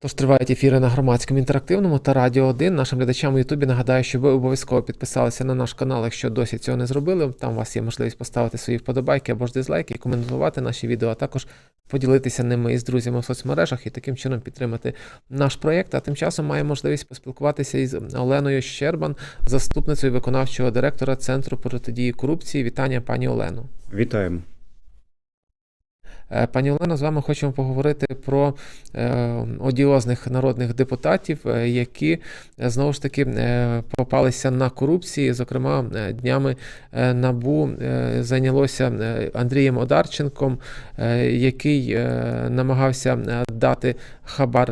Тож тривають ефіри на громадському інтерактивному та радіо 1. Нашим глядачам у Ютубі нагадаю, що ви обов'язково підписалися на наш канал, якщо досі цього не зробили. Там у вас є можливість поставити свої вподобайки або ж дизлайки, коментувати наші відео, а також поділитися ними із друзями в соцмережах і таким чином підтримати наш проєкт. А тим часом має можливість поспілкуватися із Оленою Щербан, заступницею виконавчого директора Центру протидії корупції. Вітання, пані Олено. Вітаємо. Е, Пані Олено, з вами хочемо поговорити про е, одіозних народних депутатів, е, які знову ж таки попалися на корупції. Зокрема, днями набу зайнялося Андрієм Одарченком, який намагався дати хабар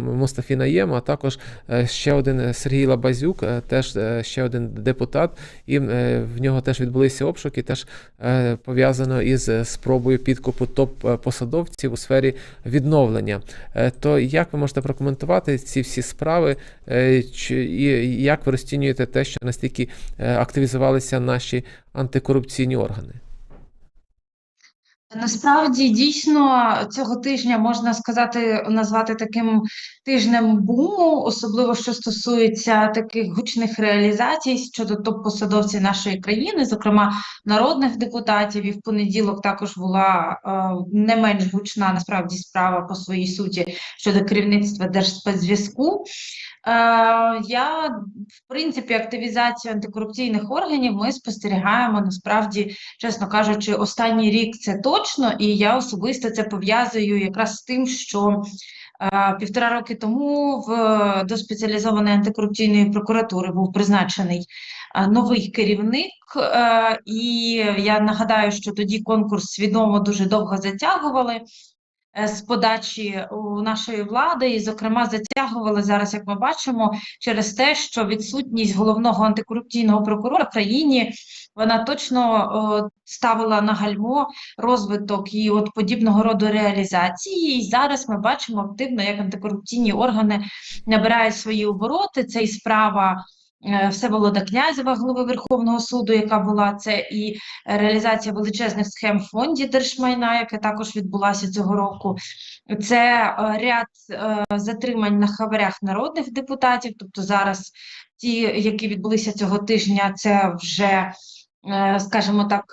Мустафі Наєму, а також ще один Сергій Лабазюк, теж ще один депутат, і в нього теж відбулися обшуки, теж пов'язано із спробою підкупу топ-посадовців у сфері відновлення. Е, То як ви можете прокоментувати ці всі справи, е, і як ви розцінюєте те, що настільки е, активізувалися наші антикорупційні органи? Насправді дійсно цього тижня можна сказати, назвати таким тижнем буму, особливо що стосується таких гучних реалізацій щодо топ-посадовців нашої країни, зокрема народних депутатів. І в понеділок також була е, не менш гучна насправді справа по своїй суті щодо керівництва Держспецзв'язку. Е, я в принципі активізацію антикорупційних органів ми спостерігаємо насправді чесно кажучи, останній рік це точно, і я особисто це пов'язую якраз з тим, що е, півтора роки тому в до спеціалізованої антикорупційної прокуратури був призначений е, новий керівник, е, і я нагадаю, що тоді конкурс свідомо дуже довго затягували. Е, З подачі у нашої влади, і, зокрема, затягували зараз, як ми бачимо, через те, що відсутність головного антикорупційного прокурора в країні вона точно о, ставила на гальмо розвиток і от подібного роду реалізації. І зараз ми бачимо активно, як антикорупційні органи набирають свої обороти. Це і справа. Е, Всеволода Князєва, голови Верховного суду, яка була це і реалізація величезних схем в фонді держмайна, яка також відбулася цього року. Це е, ряд е, затримань на хабарях народних депутатів. Тобто зараз ті, які відбулися цього тижня, це вже скажімо так,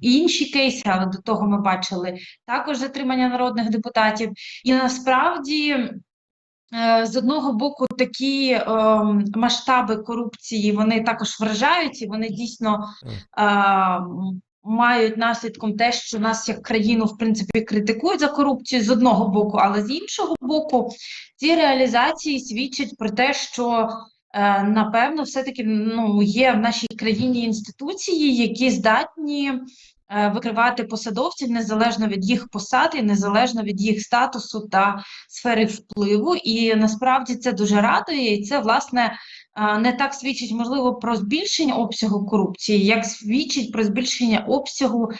інші кейси, але до того ми бачили також затримання народних депутатів. І насправді, з одного боку, такі е, масштаби корупції вони також вражають, і вони дійсно е, мають наслідком те, що нас як країну в принципі критикують за корупцію з одного боку, але з іншого боку, ці реалізації свідчать про те, що Е, Напевно, все-таки ну, є в нашій країні інституції, які здатні е, викривати посадовців незалежно від їх посад і незалежно від їх статусу та сфери впливу. І насправді це дуже радує, і це власне е, не так свідчить можливо про збільшення обсягу корупції, як свідчить про збільшення обсягу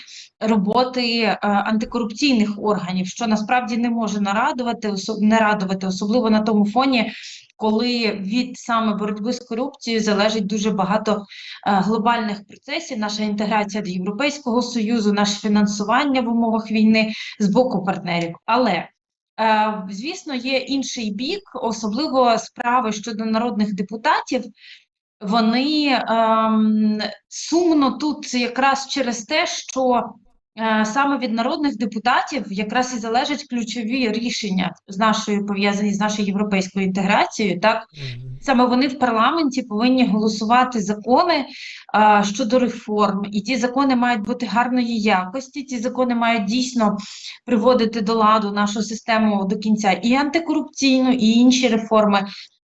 роботи е, антикорупційних органів, що насправді не може нарадувати, не радувати, особливо на тому фоні коли від саме боротьби з корупцією залежить дуже багато е, глобальних процесів, наша інтеграція до Європейського Союзу, наше фінансування в умовах війни з боку партнерів. Але е, звісно, є інший бік, особливо справи щодо народних депутатів. Вони ем, сумно тут якраз через те, що саме від народних депутатів якраз і залежать ключові рішення з нашою пов'язані з нашою європейською інтеграцією. Так саме вони в парламенті повинні голосувати закони а, щодо реформ, і ті закони мають бути гарної якості. Ці закони мають дійсно приводити до ладу нашу систему до кінця і антикорупційну, і інші реформи.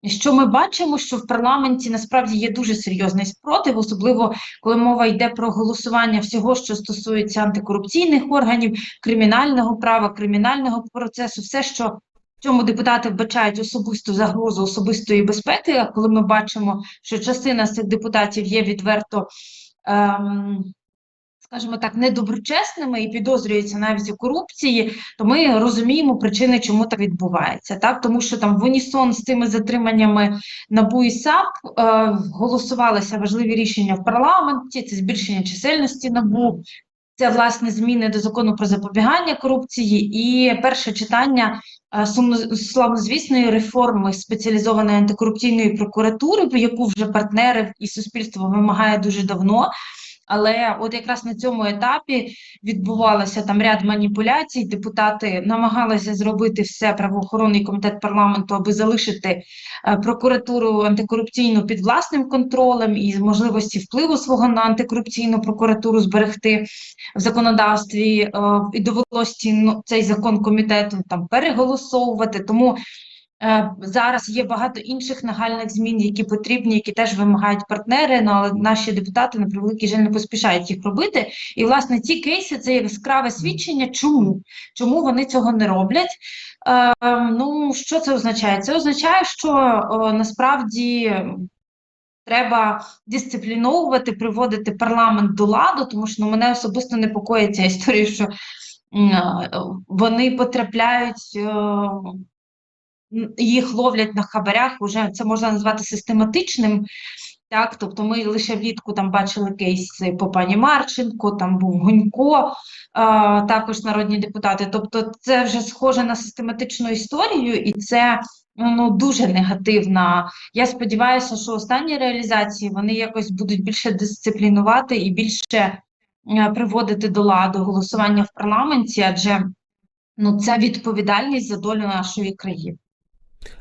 Що ми бачимо, що в парламенті насправді є дуже серйозний спротив, особливо коли мова йде про голосування всього, що стосується антикорупційних органів, кримінального права, кримінального процесу, все, що в цьому депутати вбачають особисту загрозу особистої безпеки. А коли ми бачимо, що частина цих депутатів є відверто. Ем, Скажімо так, недоброчесними і підозрюються навіть у корупції, то ми розуміємо причини, чому так відбувається. Так, тому що там в унісон з тими затриманнями НАБУ і САП е, голосувалися важливі рішення в парламенті, це збільшення чисельності НАБУ, Це власне зміни до закону про запобігання корупції і перше читання е, славнозвісної реформи спеціалізованої антикорупційної прокуратури, яку вже партнери і суспільство вимагає дуже давно. Але от якраз на цьому етапі відбувалося там ряд маніпуляцій. Депутати намагалися зробити все правоохоронний комітет парламенту, аби залишити е, прокуратуру антикорупційну під власним контролем і можливості впливу свого на антикорупційну прокуратуру зберегти в законодавстві. е, І довелося ну, цей закон комітету там переголосовувати. Тому Зараз є багато інших нагальних змін, які потрібні, які теж вимагають партнери, ну, але наші депутати на превеликий жаль не поспішають їх робити. І власне ці кейси це яскраве свідчення, чому чому вони цього не роблять. Е, ну що це означає? Це означає, що е, насправді. Треба дисципліновувати, приводити парламент до ладу, тому що ну, мене особисто непокоїть ця історія, що е, вони потрапляють е, їх ловлять на хабарях, уже це можна назвати систематичним. Так, тобто ми лише влітку там бачили кейси по пані Марченко, там був Гунько, а, також народні депутати. Тобто, це вже схоже на систематичну історію, і це ну дуже негативна. Я сподіваюся, що останні реалізації вони якось будуть більше дисциплінувати і більше е, приводити до ладу голосування в парламенті, адже ну це відповідальність за долю нашої країни.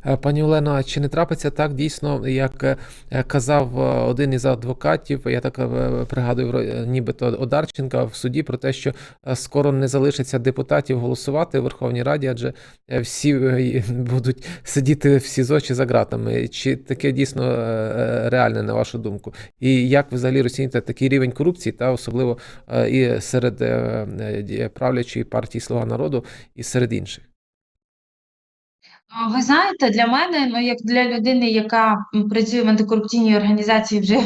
Е, Пані Олено, чи не трапиться так дійсно, як е, казав е, один із адвокатів, я так пригадую, нібито Одарченка в суді про те, що скоро не залишиться депутатів голосувати в Верховній Раді, адже всі будуть сидіти в СІЗО чи за ґратами. Чи таке дійсно реальне, на вашу думку? І як ви взагалі розцінюєте такий рівень корупції, та особливо і серед правлячої партії Слуга народу, і серед інших? Ви знаєте, для мене, ну як для людини, яка працює в антикорупційній організації вже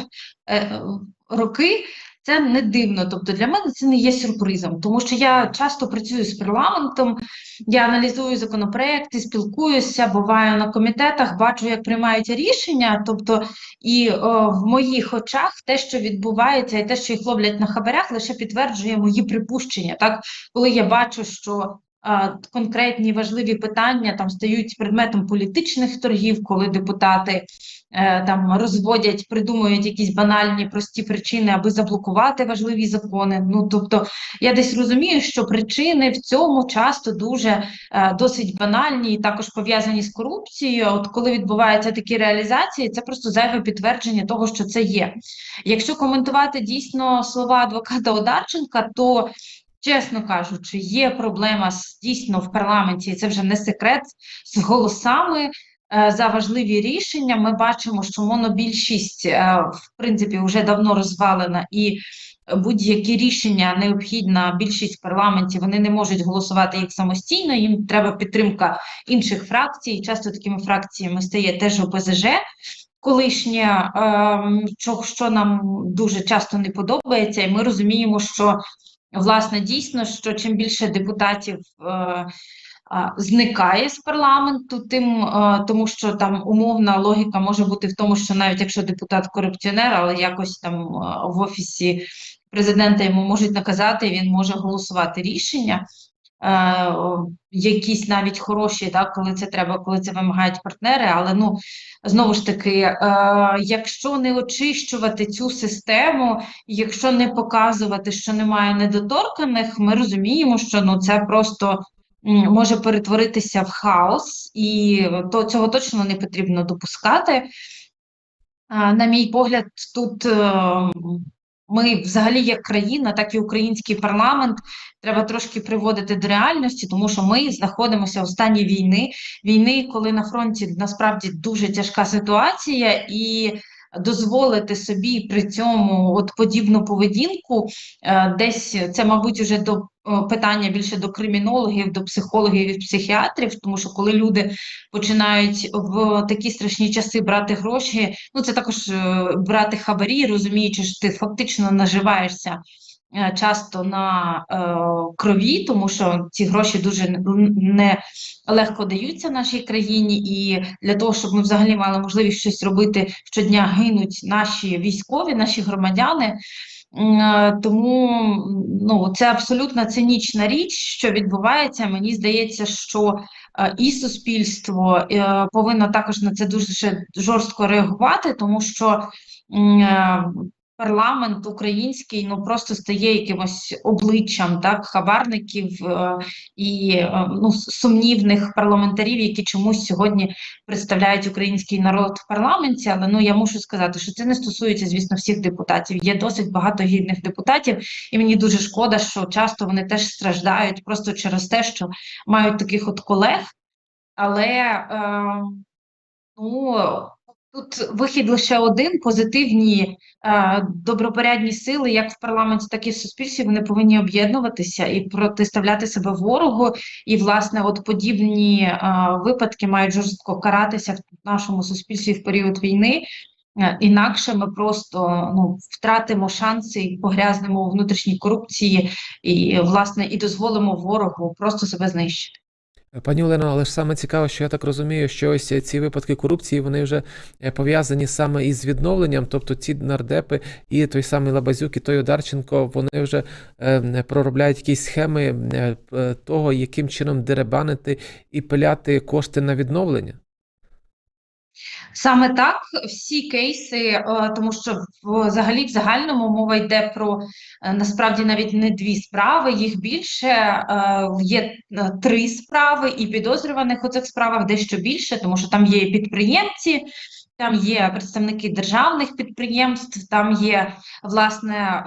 е, роки, це не дивно. Тобто для мене це не є сюрпризом, тому що я часто працюю з парламентом, я аналізую законопроекти, спілкуюся, буваю на комітетах, бачу, як приймаються рішення. Тобто, і о, в моїх очах те, що відбувається, і те, що їх ловлять на хабарях, лише підтверджує мої припущення. Так, коли я бачу, що конкретні важливі питання там стають предметом політичних торгів, коли депутати е, там розводять, придумують якісь банальні прості причини, аби заблокувати важливі закони. Ну тобто я десь розумію, що причини в цьому часто дуже е, досить банальні і також пов'язані з корупцією. От коли відбуваються такі реалізації, це просто зайве підтвердження того, що це є. Якщо коментувати дійсно слова адвоката Одарченка, то Чесно кажучи, є проблема дійсно в парламенті, це вже не секрет з голосами е, за важливі рішення. Ми бачимо, що монобільшість е, в принципі вже давно розвалена, і будь-які рішення необхідна більшість в парламенті вони не можуть голосувати їх самостійно. Їм треба підтримка інших фракцій. Часто такими фракціями стає теж ОПЗЖ. Колишнє, ем, що нам дуже часто не подобається, і ми розуміємо, що Власне, дійсно, що чим більше депутатів е, зникає з парламенту, тим е, тому що там умовна логіка може бути в тому, що навіть якщо депутат корупціонер, але якось там е, в офісі президента йому можуть наказати, він може голосувати рішення. Е, якісь навіть хороші, так, коли це треба, коли це вимагають партнери, але ну знову ж таки, е, якщо не очищувати цю систему, якщо не показувати, що немає недоторканих, ми розуміємо, що ну це просто може перетворитися в хаос, і то цього точно не потрібно допускати. На мій погляд, тут е, ми взагалі як країна, так і український парламент треба трошки приводити до реальності, тому що ми знаходимося в стані війни, війни, коли на фронті насправді дуже тяжка ситуація, і дозволити собі при цьому от подібну поведінку, е, десь це, мабуть, уже до питання більше до кримінологів, до психологів і психіатрів, тому що коли люди починають в такі страшні часи брати гроші, ну це також е, брати хабарі, розуміючи, що ти фактично наживаєшся часто на е, крові, тому що ці гроші дуже не легко даються нашій країні, і для того, щоб ми взагалі мали можливість щось робити щодня, гинуть наші військові, наші громадяни. Е, Тому ну, це абсолютно цинічна річ, що відбувається. Мені здається, що е, і суспільство е, повинно також на це дуже жорстко реагувати, тому що е, парламент український ну просто стає якимось обличчям так хабарників е, і е, ну сумнівних парламентарів, які чомусь сьогодні представляють український народ в парламенті. Але ну я мушу сказати, що це не стосується, звісно, всіх депутатів. Є досить багато гідних депутатів, і мені дуже шкода, що часто вони теж страждають просто через те, що мають таких от колег. Але е, ну тут вихід лише один: позитивні е, добропорядні сили, як в парламенті, так і в суспільстві. Вони повинні об'єднуватися і протиставляти себе ворогу. І, власне, от подібні е, випадки мають жорстко каратися в нашому суспільстві в період війни. Е, Інакше ми просто ну втратимо шанси і погрязнемо у внутрішній корупції, і власне і дозволимо ворогу просто себе знищити. Пані Олено, але ж саме цікаво, що я так розумію, що ось ці випадки корупції вони вже е, пов'язані саме із відновленням, тобто ці нардепи, і той самий Лабазюк, і той Одарченко, вони вже е, проробляють якісь схеми е, е, того, яким чином деребанити і пиляти кошти на відновлення. Саме так, всі кейси, е, тому що взагалі в загальному мова йде про е, насправді навіть не дві справи, їх більше е, є три справи, і підозрюваних у цих справах дещо більше, тому що там є підприємці. Там є представники державних підприємств, там є власне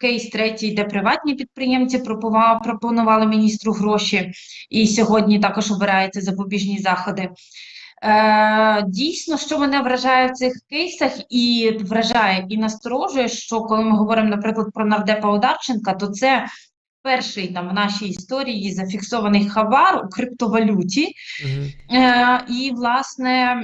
кейс третій, де приватні підприємці пропонували міністру гроші, і сьогодні також обираються запобіжні заходи. Е, Дійсно, що мене вражає в цих кейсах, і вражає і насторожує, що коли ми говоримо, наприклад, про нардепа Одарченка, то це перший там в нашій історії зафіксований хабар у криптовалюті. Угу. Е, І, власне,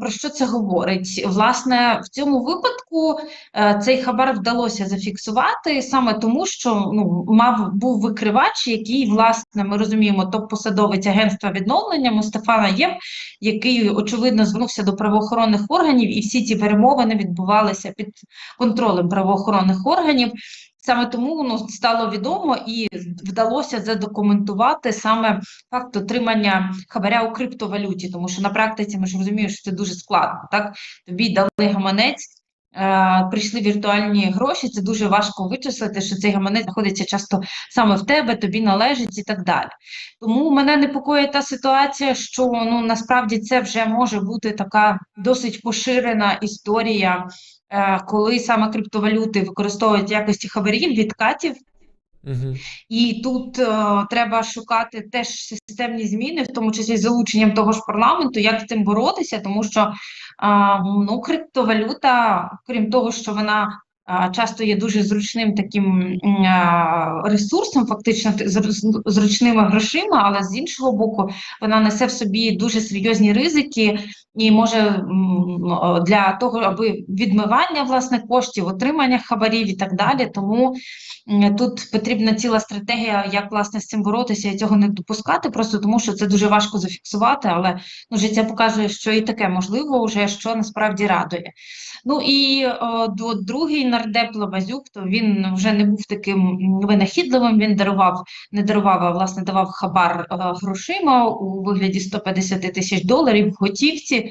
про що це говорить? Власне, в цьому випадку е, цей хабар вдалося зафіксувати саме тому, що ну, мав був викривач, який, власне, ми розуміємо, топ-посадовець агентства відновлення Мустафа Наєм, який очевидно звернувся до правоохоронних органів, і всі ці перемовини відбувалися під контролем правоохоронних органів. Саме тому ну, стало відомо і вдалося задокументувати саме факт отримання хабаря у криптовалюті, тому що на практиці ми ж розуміємо, що це дуже складно. Так тобі дали гаманець. Е, прийшли віртуальні гроші, це дуже важко вичислити, що цей гаманець знаходиться часто саме в тебе, тобі належить і так далі. Тому мене непокоїть та ситуація, що ну насправді це вже може бути така досить поширена історія коли саме криптовалюти використовують в якості хабарів, відкатів. Угу. І тут е, треба шукати теж системні зміни, в тому числі з залученням того ж парламенту, як з цим боротися, тому що е, ну, криптовалюта, крім того, що вона часто є дуже зручним таким ресурсом, фактично зручними грошима, але з іншого боку, вона несе в собі дуже серйозні ризики і може для того, аби відмивання власне коштів, отримання хабарів і так далі. Тому тут потрібна ціла стратегія, як власне з цим боротися і цього не допускати, просто тому що це дуже важко зафіксувати, але ну, життя показує, що і таке можливо, вже що насправді радує. Ну і о, другий нардеп Лабазюк, то він вже не був таким винахідливим. Він дарував, не дарував, а власне давав хабар о, е, грошима у вигляді 150 тисяч доларів в готівці.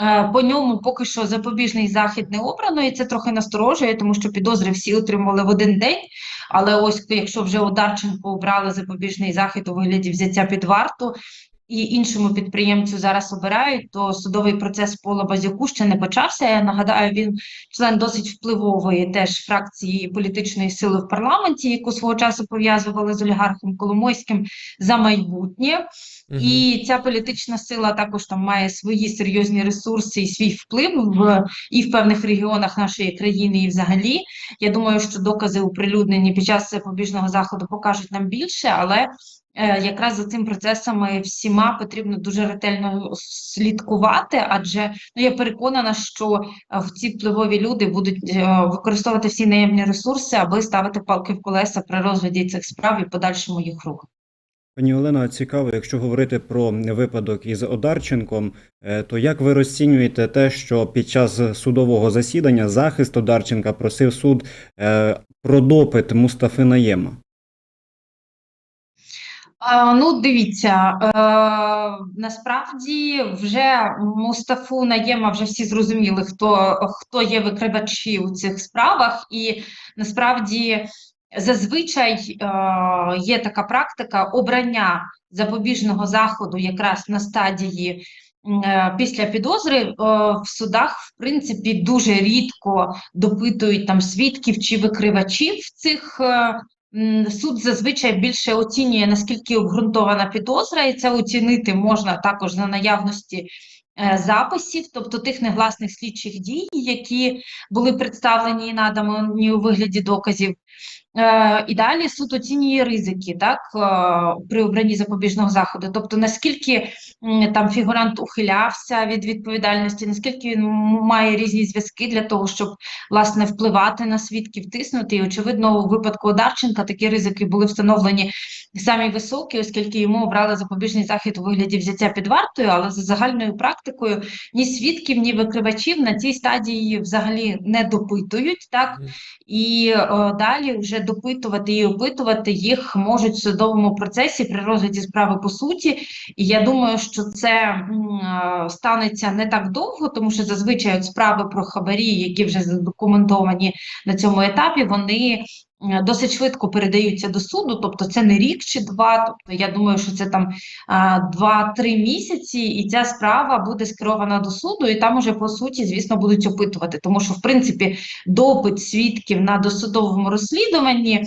Е, по ньому поки що запобіжний захід не обрано, і це трохи насторожує, тому що підозри всі отримали в один день. Але ось якщо вже Одарченко обрали запобіжний захід у вигляді взяття під варту, і іншому підприємцю зараз обирають, то судовий процес Пола Базюку ще не почався. Я нагадаю, він член досить впливової теж фракції політичної сили в парламенті, яку свого часу пов'язували з олігархом Коломойським за майбутнє. Угу. І ця політична сила також там має свої серйозні ресурси і свій вплив в і в певних регіонах нашої країни, і взагалі. Я думаю, що докази оприлюднені під час побіжного заходу покажуть нам більше, але якраз за цим процесами всіма потрібно дуже ретельно слідкувати, адже ну я переконана, що е, ці впливові люди будуть е, використовувати всі наявні ресурси, аби ставити палки в колеса при розгляді цих справ і подальшому їх руху. Пані Олено, цікаво, якщо говорити про випадок із Одарченком, е, то як ви розцінюєте те, що під час судового засідання захист Одарченка просив суд е, про допит Мустафи Наєма? Ну, дивіться, е, насправді вже Мустафу Наєма вже всі зрозуміли, хто, хто є викривачі у цих справах, і насправді зазвичай е, є така практика обрання запобіжного заходу якраз на стадії е, після підозри в судах, в принципі, дуже рідко допитують там свідків чи викривачів цих. Суд зазвичай більше оцінює, наскільки обґрунтована підозра, і це оцінити можна також за наявності е, записів, тобто тих негласних слідчих дій, які були представлені і надані у вигляді доказів. Е, І далі суд оцінює ризики так, е, при обранні запобіжного заходу. Тобто, наскільки там фігурант ухилявся від відповідальності, наскільки він має різні зв'язки для того, щоб власне впливати на свідків, тиснути. І очевидно, у випадку Одарченка такі ризики були встановлені самі високі, оскільки йому обрали запобіжний захід у вигляді взяття під вартою, але за загальною практикою ні свідків, ні викривачів на цій стадії взагалі не допитують, так і е, далі вже допитувати і опитувати їх можуть в судовому процесі при розгляді справи по суті. І я думаю, що це е, станеться не так довго, тому що зазвичай справи про хабарі, які вже задокументовані на цьому етапі, вони досить швидко передаються до суду. Тобто це не рік чи два. Тобто я думаю, що це там а, два-три місяці, і ця справа буде скерована до суду, і там уже по суті, звісно, будуть опитувати, тому що в принципі допит свідків на досудовому розслідуванні е,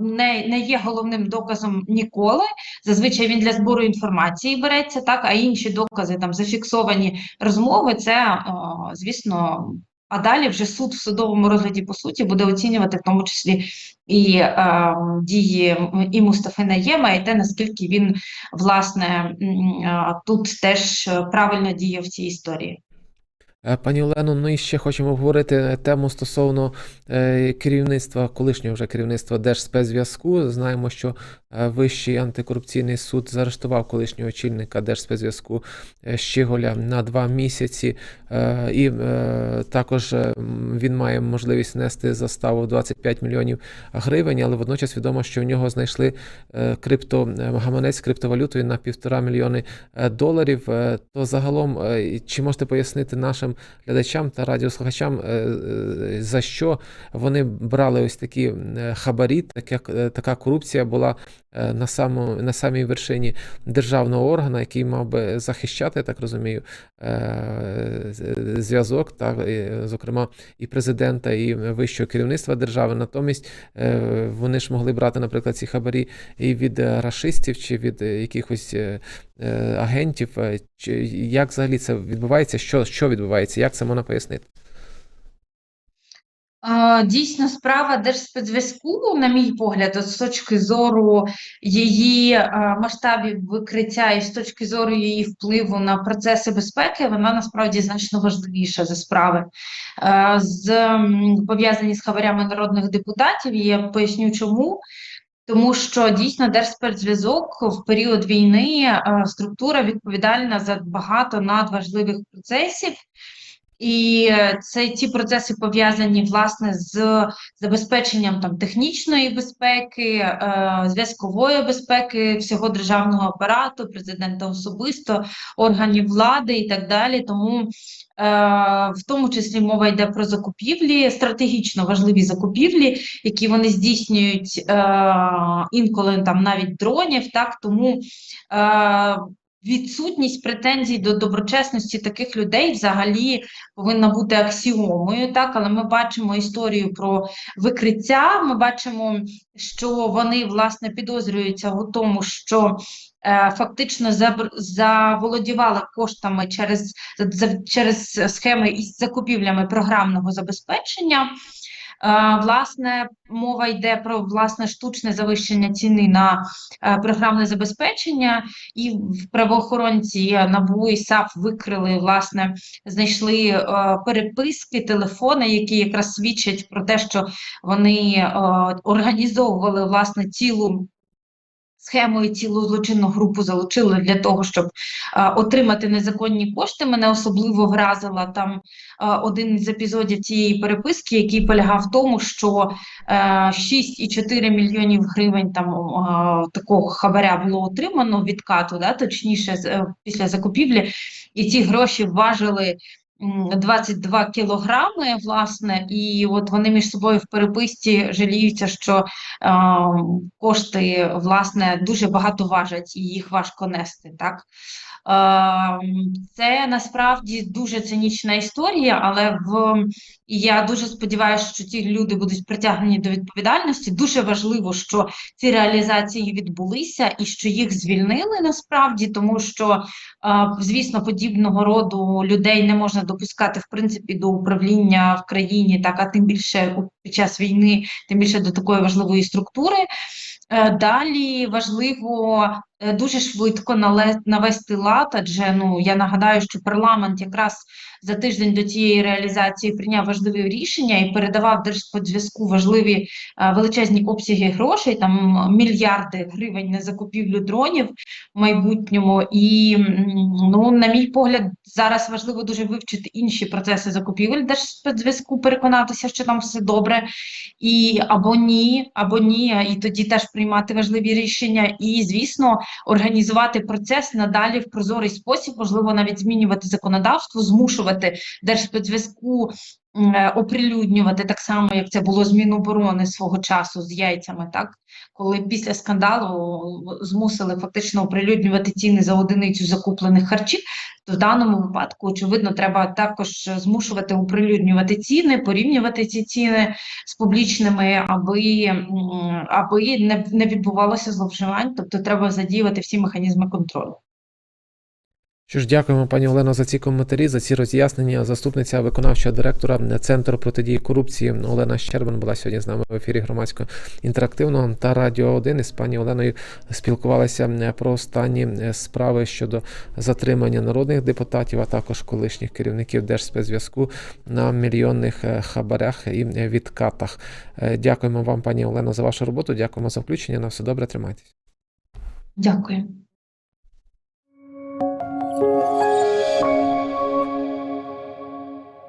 не, не є головним доказом ніколи. Зазвичай він для збору інформації береться, так, а інші докази, там зафіксовані розмови, це, е, звісно. А далі вже суд в судовому розгляді по суті буде оцінювати в тому числі і е, дії і Мустафи Наєма, і те, наскільки він власне тут теж е, правильно діє в цій історії. Е, Пані Олено, ну і ще хочемо обговорити тему стосовно е, керівництва, колишнього вже керівництва Держспецзв'язку. Знаємо, що е, Вищий антикорупційний суд заарештував колишнього очільника Держспецзв'язку е, Щиголя на два місяці, е, і е, також е, він має можливість внести заставу 25 мільйонів гривень, але водночас відомо, що в нього знайшли е, крипто е, гаманець криптовалютою на півтора мільйони е, доларів. Е, То загалом, е, чи можете пояснити нашим глядачам та радіослухачам, е, е, за що вони брали ось такі хабарі, так як е, така корупція була на самому на самій вершині державного органу, який мав би захищати, я так розумію, зв'язок, та зокрема і президента, і вищого керівництва держави. Натомість вони ж могли брати, наприклад, ці хабарі і від рашистів чи від якихось агентів. Е, як взагалі це відбувається? Що, що відбувається? Як це можна пояснити? Е, Дійсно, справа Держспецзв'язку, на мій погляд, з точки зору її е, масштабів викриття і з точки зору її впливу на процеси безпеки, вона насправді значно важливіша за справи е, з пов'язані з хабарями народних депутатів. Я поясню, чому. Тому що дійсно Держспецзв'язок в період війни е, структура відповідальна за багато надважливих процесів. І е, це ці процеси пов'язані власне з забезпеченням там технічної безпеки, е, зв'язкової безпеки всього державного апарату, президента особисто, органів влади і так далі. Тому е, в тому числі мова йде про закупівлі, стратегічно важливі закупівлі, які вони здійснюють е, інколи там навіть дронів. Так тому е, відсутність претензій до доброчесності таких людей взагалі повинна бути аксіомою, так, але ми бачимо історію про викриття. Ми бачимо, що вони власне підозрюються у тому, що е, фактично заволодівали коштами через, за- через схеми із закупівлями програмного забезпечення. Е, Власне, мова йде про власне штучне завищення ціни на е, програмне забезпечення, і в правоохоронці НАБУ і САП викрили власне знайшли е, переписки, телефони, які якраз свідчать про те, що вони е, організовували власне цілу схему і цілу злочинну групу залучили для того, щоб е, отримати незаконні кошти. Мене особливо вразила там е, один із епізодів цієї переписки, який полягав в тому, що е, 6,4 мільйонів гривень там е, такого хабаря було отримано відкату, да, точніше, е, після закупівлі, і ці гроші важили. М, 22 кілограми, власне, і от вони між собою в переписці жаліються, що е, кошти, власне, дуже багато важать і їх важко нести, так? Е, це насправді дуже цинічна історія, але в я дуже сподіваюся, що ці люди будуть притягнені до відповідальності. Дуже важливо, що ці реалізації відбулися і що їх звільнили насправді, тому що, е, звісно, подібного роду людей не можна допускати в принципі до управління в країні, так а тим більше під час війни, тим більше до такої важливої структури. Е, Далі важливо дуже швидко навести лад, адже ну я нагадаю, що парламент якраз за тиждень до цієї реалізації прийняв важливі рішення і передавав Держспецзв'язку важливі е, величезні обсяги грошей, там мільярди гривень на закупівлю дронів в майбутньому. І ну, на мій погляд, зараз важливо дуже вивчити інші процеси закупівель Держспецзв'язку, переконатися, що там все добре, і або ні, або ні, і тоді теж приймати важливі рішення. І, звісно, організувати процес надалі в прозорий спосіб, можливо, навіть змінювати законодавство, змушувати Держспецзв'язку оприлюднювати так само, як це було з Міноборони свого часу з яйцями, так коли після скандалу змусили фактично оприлюднювати ціни за одиницю закуплених харчів. То в даному випадку, очевидно, треба також змушувати оприлюднювати ціни, порівнювати ці ціни з публічними, аби, аби не, не відбувалося зловживань, тобто треба задіяти всі механізми контролю. Що ж, дякуємо, пані Олено, за ці коментарі, за ці роз'яснення. Заступниця виконавчого директора Центру протидії корупції Олена Щербан була сьогодні з нами в ефірі громадського інтерактивного та Радіо 1. Із пані Оленою спілкувалися е, про останні справи щодо затримання народних депутатів, а також колишніх керівників Держспецзв'язку на мільйонних е, хабарях і відкатах. Е, Дякуємо вам, пані Олено, за вашу роботу. Дякуємо за включення. На все добре, тримайтесь. Дякую.